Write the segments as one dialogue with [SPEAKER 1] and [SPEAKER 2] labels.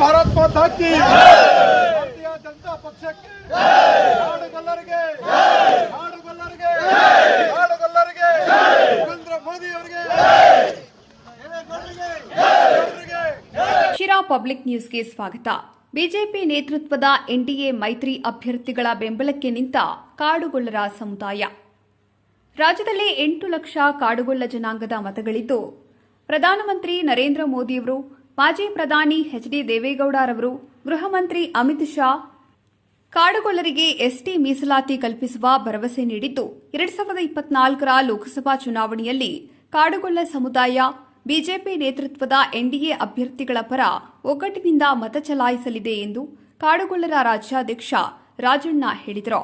[SPEAKER 1] ಭಾರತ್ ಮಾತಾ ಕಿ ಭಾರತೀಯ ಜನತಾ ಪಕ್ಷಕ್ಕೆ ಹಾಡುಗಲ್ಲರಿಗೆ ಹಾಡುಗಲ್ಲರಿಗೆ ಹಾಡುಗಲ್ಲರಿಗೆ ನರೇಂದ್ರ ಮೋದಿ ಅವರಿಗೆ
[SPEAKER 2] ಶಿರಾ ಪಬ್ಲಿಕ್ ನ್ಯೂಸ್ಗೆ ಸ್ವಾಗತ. ಬಿಜೆಪಿ ನೇತೃತ್ವದ ಎನ್ಡಿಎ ಮೈತ್ರಿ ಅಭ್ಯರ್ಥಿಗಳ ಬೆಂಬಲಕ್ಕೆ ನಿಂತ ಕಾಡುಗೊಳ್ಳರ ಸಮುದಾಯ. ರಾಜ್ಯದಲ್ಲಿ ಎಂಟು ಲಕ್ಷ ಕಾಡುಗೊಳ್ಳ ಜನಾಂಗದ ಮತಗಳಿದ್ದು, ಪ್ರಧಾನಮಂತ್ರಿ ನರೇಂದ್ರ ಮೋದಿಯವರು ಮಾಜಿ ಪ್ರಧಾನಿ ಎಚ್ ಡಿ ದೇವೇಗೌಡರವರು ಗೃಹ ಮಂತ್ರಿ ಅಮಿತ್ ಶಾ ಕಾಡುಗೊಲ್ಲರಿಗೆ ಎಸ್ಟಿ ಮೀಸಲಾತಿ ಕಲ್ಪಿಸುವ ಭರವಸೆ ನೀಡಿದ್ದು, ಎರಡ್ ಸಾವಿರದ ಇಪ್ಪತ್ನಾಲ್ಕರ ಲೋಕಸಭಾ ಚುನಾವಣೆಯಲ್ಲಿ ಕಾಡುಗೊಲ್ಲ ಸಮುದಾಯ ಬಿಜೆಪಿ ನೇತೃತ್ವದ ಎನ್ಡಿಎ ಅಭ್ಯರ್ಥಿಗಳ ಪರ ಒಗ್ಗಟ್ಟಿನಿಂದ ಮತ ಚಲಾಯಿಸಲಿದೆ ಎಂದು ಕಾಡುಗೊಲ್ಲರ ರಾಜ್ಯಾಧ್ಯಕ್ಷ ರಾಜಣ್ಣ ಹೇಳಿದರು.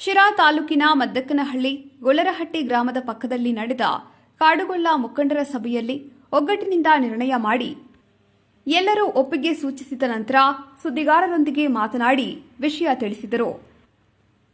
[SPEAKER 2] ಶಿರಾ ತಾಲೂಕಿನ ಮದ್ದಕ್ಕನಹಳ್ಳಿ ಗೊಲ್ಲರಹಟ್ಟಿ ಗ್ರಾಮದ ಪಕ್ಕದಲ್ಲಿ ನಡೆದ ಕಾಡುಗೊಲ್ಲ ಮುಖಂಡರ ಸಭೆಯಲ್ಲಿ ಒಗ್ಗಟ್ಟಿನಿಂದ ನಿರ್ಣಯ ಮಾಡಿ ಎಲ್ಲರೂ ಒಪ್ಪಿಗೆ ಸೂಚಿಸಿದ ನಂತರ ಸುದ್ದಿಗಾರರೊಂದಿಗೆ ಮಾತನಾಡಿ ವಿಷಯ ತಿಳಿಸಿದರು.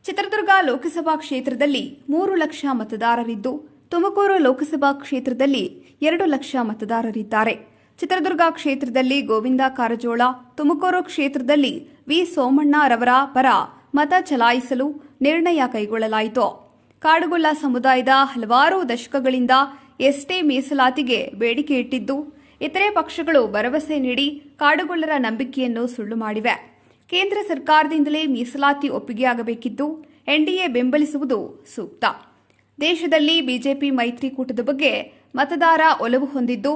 [SPEAKER 2] ಚಿತ್ರದುರ್ಗ ಲೋಕಸಭಾ ಕ್ಷೇತ್ರದಲ್ಲಿ ಮೂರು ಲಕ್ಷ ಮತದಾರರಿದ್ದು, ತುಮಕೂರು ಲೋಕಸಭಾ ಕ್ಷೇತ್ರದಲ್ಲಿ ಎರಡು ಲಕ್ಷ ಮತದಾರರಿದ್ದಾರೆ. ಚಿತ್ರದುರ್ಗ ಕ್ಷೇತ್ರದಲ್ಲಿ ಗೋವಿಂದ ಕಾರಜೋಳ, ತುಮಕೂರು ಕ್ಷೇತ್ರದಲ್ಲಿ ವಿ ಸೋಮಣ್ಣರವರ ಪರ ಮತ ಚಲಾಯಿಸಲು ನಿರ್ಣಯ ಕೈಗೊಳ್ಳಲಾಯಿತು. ಕಾಡುಗೊಲ್ಲ ಸಮುದಾಯದ ಹಲವಾರು ದಶಕಗಳಿಂದ ಎಸ್ಟೇ ಮೀಸಲಾತಿಗೆ ಬೇಡಿಕೆ ಇಟ್ಟಿದ್ದು ಇತರೆ ಪಕ್ಷಗಳು ಭರವಸೆ ನೀಡಿ ಕಾಡುಗೊಳ್ಳರ ನಂಬಿಕೆಯನ್ನು ಸುಳ್ಳು ಮಾಡಿವೆ. ಕೇಂದ್ರ ಸರ್ಕಾರದಿಂದಲೇ ಮೀಸಲಾತಿ ಒಪ್ಪಿಗೆಯಾಗಬೇಕಿದ್ದು ಎನ್ಡಿಎ ಬೆಂಬಲಿಸುವುದು ಸೂಕ್ತ. ದೇಶದಲ್ಲಿ ಬಿಜೆಪಿ ಮೈತ್ರಿಕೂಟದ ಬಗ್ಗೆ ಮತದಾರ ಒಲವು ಹೊಂದಿದ್ದು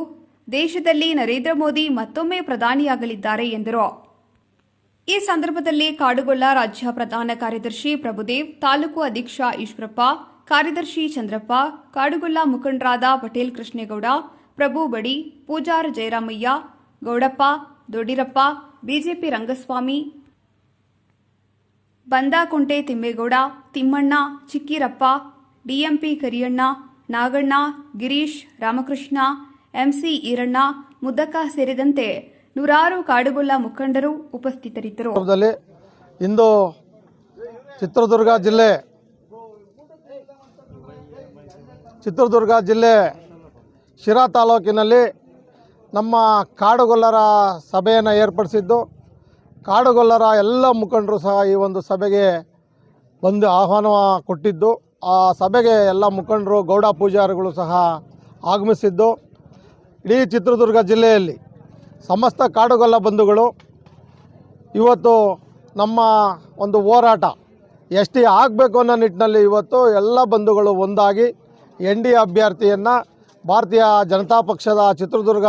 [SPEAKER 2] ದೇಶದಲ್ಲಿ ನರೇಂದ್ರ ಮೋದಿ ಮತ್ತೊಮ್ಮೆ ಪ್ರಧಾನಿಯಾಗಲಿದ್ದಾರೆ ಎಂದರು. ಈ ಸಂದರ್ಭದಲ್ಲಿ ಕಾಡುಗೊಳ್ಳ ರಾಜ್ಯ ಪ್ರಧಾನ ಕಾರ್ಯದರ್ಶಿ ಪ್ರಭುದೇವ್, ತಾಲೂಕು ಅಧ್ಯಕ್ಷ ಈಶ್ವರಪ್ಪ, ಕಾರ್ಯದರ್ಶಿ ಚಂದ್ರಪ್ಪ, ಕಾಡುಗೊಳ್ಳ ಮುಖಂಡರಾದ Patel Krishnegowda Prabhu Badi Pujara Jayaramaiah, Gowdappa, Doddirappa, BJP Rangaswamy, Bandakunte Thimmegowda, Thimmanna, Chikkirappa, DMP Kariyanna, Naganna, Girish, Ramakrishna, MC Iranna, Muddakka ಸೇರಿದಂತೆ ನೂರಾರು ಕಾಡುಗೊಲ್ಲ ಮುಖಂಡರು ಉಪಸ್ಥಿತರಿದ್ದರು.
[SPEAKER 1] ಇಂದು ಚಿತ್ರದುರ್ಗ ಜಿಲ್ಲೆ ಚಿತ್ರದುರ್ಗ ಜಿಲ್ಲೆ ಶಿರಾ ತಾಲೂಕಿನಲ್ಲಿ ನಮ್ಮ ಕಾಡುಗೊಲ್ಲರ ಸಭೆಯನ್ನು ಏರ್ಪಡಿಸಿದ್ದು, ಕಾಡುಗೊಲ್ಲರ ಎಲ್ಲ ಮುಖಂಡರು ಸಹ ಈ ಒಂದು ಸಭೆಗೆ ಬಂದು ಆಹ್ವಾನ ಕೊಟ್ಟಿದ್ದು, ಆ ಸಭೆಗೆ ಎಲ್ಲ ಮುಖಂಡರು, ಗೌಡ ಪೂಜಾರಿಗಳು ಸಹ ಆಗಮಿಸಿದ್ದು. ಇಡೀ ಚಿತ್ರದುರ್ಗ ಜಿಲ್ಲೆಯಲ್ಲಿ ಸಮಸ್ತ ಕಾಡುಗೊಲ್ಲ ಬಂಧುಗಳು, ಇವತ್ತು ನಮ್ಮ ಒಂದು ಹೋರಾಟ ಎಷ್ಟೇ ಆಗಬೇಕು ಅನ್ನೋ ನಿಟ್ಟಿನಲ್ಲಿ ಇವತ್ತು ಎಲ್ಲ ಬಂಧುಗಳು ಒಂದಾಗಿ ಎನ್ ಡಿ ಅಭ್ಯರ್ಥಿಯನ್ನು ಭಾರತೀಯ ಜನತಾ ಪಕ್ಷದ ಚಿತ್ರದುರ್ಗ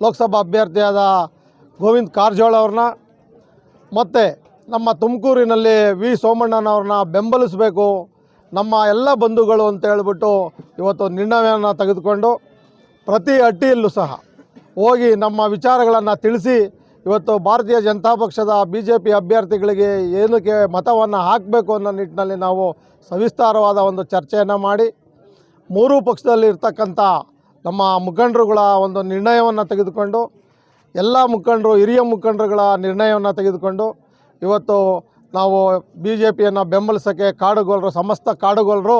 [SPEAKER 1] ಲೋಕಸಭಾ ಅಭ್ಯರ್ಥಿಯಾದ ಗೋವಿಂದ್ ಕಾರಜೋಳ ಅವ್ರನ್ನ, ಮತ್ತು ನಮ್ಮ ತುಮಕೂರಿನಲ್ಲಿ ವಿ ಸೋಮಣ್ಣನವ್ರನ್ನ ಬೆಂಬಲಿಸಬೇಕು, ನಮ್ಮ ಎಲ್ಲ ಬಂಧುಗಳು ಅಂತ ಹೇಳ್ಬಿಟ್ಟು ಇವತ್ತು ನಿರ್ಣಯವನ್ನು ತೆಗೆದುಕೊಂಡು ಪ್ರತಿ ಹಟ್ಟಿಯಲ್ಲೂ ಸಹ ಹೋಗಿ ನಮ್ಮ ವಿಚಾರಗಳನ್ನು ತಿಳಿಸಿ ಇವತ್ತು ಭಾರತೀಯ ಜನತಾ ಪಕ್ಷದ ಬಿ ಜೆ ಪಿ ಅಭ್ಯರ್ಥಿಗಳಿಗೆ ಏನಕ್ಕೆ ಮತವನ್ನು ಹಾಕಬೇಕು ಅನ್ನೋ ನಿಟ್ಟಿನಲ್ಲಿ ನಾವು ಸವಿಸ್ತಾರವಾದ ಒಂದು ಚರ್ಚೆಯನ್ನು ಮಾಡಿ ಮೂರೂ ಪಕ್ಷದಲ್ಲಿ ಇರ್ತಕ್ಕಂಥ ನಮ್ಮ ಮುಖಂಡರುಗಳ ಒಂದು ನಿರ್ಣಯವನ್ನು ತೆಗೆದುಕೊಂಡು, ಎಲ್ಲ ಮುಖಂಡರು, ಹಿರಿಯ ಮುಖಂಡರುಗಳ ನಿರ್ಣಯವನ್ನು ತೆಗೆದುಕೊಂಡು, ಇವತ್ತು ನಾವು ಬಿ ಜೆ ಪಿಯನ್ನು ಬೆಂಬಲಿಸೋಕ್ಕೆ ಕಾಡುಗೋಲರು, ಸಮಸ್ತ ಕಾಡುಗೋಲರು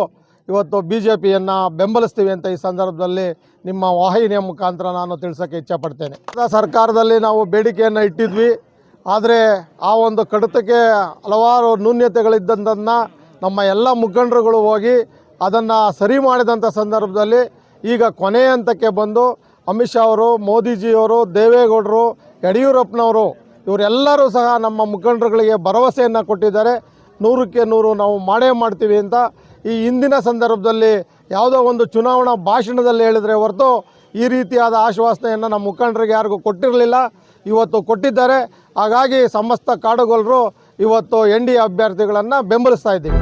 [SPEAKER 1] ಇವತ್ತು ಬಿ ಜೆ ಪಿಯನ್ನು ಬೆಂಬಲಿಸ್ತೀವಿ ಅಂತ ಈ ಸಂದರ್ಭದಲ್ಲಿ ನಿಮ್ಮ ವಾಹಿನಿಯ ಮುಖಾಂತರ ನಾನು ತಿಳಿಸೋಕ್ಕೆ ಇಚ್ಛಪಡ್ತೇನೆ. ಸರ್ಕಾರದಲ್ಲಿ ನಾವು ಬೇಡಿಕೆಯನ್ನು ಇಟ್ಟಿದ್ವಿ. ಆದರೆ ಆ ಒಂದು ಕಡತಕ್ಕೆ ಹಲವಾರು ನ್ಯೂನ್ಯತೆಗಳಿದ್ದಂಥದನ್ನ ನಮ್ಮ ಎಲ್ಲ ಮುಖಂಡರುಗಳು ಹೋಗಿ ಅದನ್ನು ಸರಿ ಮಾಡಿದಂಥ ಸಂದರ್ಭದಲ್ಲಿ ಈಗ ಕೊನೆಯ ಹಂತಕ್ಕೆ ಬಂದು ಅಮಿತ್ ಶಾ ಅವರು ಮೋದಿಜಿಯವರು ದೇವೇಗೌಡರು, ಯಡಿಯೂರಪ್ಪನವರು ಇವರೆಲ್ಲರೂ ಸಹ ನಮ್ಮ ಮುಖಂಡರುಗಳಿಗೆ ಭರವಸೆಯನ್ನು ಕೊಟ್ಟಿದ್ದಾರೆ. ನೂರಕ್ಕೆ ನೂರು ನಾವು ಮಾಡೇ ಮಾಡ್ತೀವಿ ಅಂತ ಈ ಹಿಂದಿನ ಸಂದರ್ಭದಲ್ಲಿ ಯಾವುದೋ ಒಂದು ಚುನಾವಣಾ ಭಾಷಣದಲ್ಲಿ ಹೇಳಿದರೆ ಹೊರತು ಈ ರೀತಿಯಾದ ಆಶ್ವಾಸನೆಯನ್ನು ನಮ್ಮ ಮುಖಂಡರಿಗೆ ಯಾರಿಗೂ ಕೊಟ್ಟಿರಲಿಲ್ಲ. ಇವತ್ತು ಕೊಟ್ಟಿದ್ದಾರೆ. ಹಾಗಾಗಿ ಸಮಸ್ತ ಕಾಡುಗೊಲ್ಲರು ಇವತ್ತು ಎನ್ ಡಿ ಎ ಅಭ್ಯರ್ಥಿಗಳನ್ನು ಬೆಂಬಲಿಸ್ತಾ ಇದ್ದೀವಿ.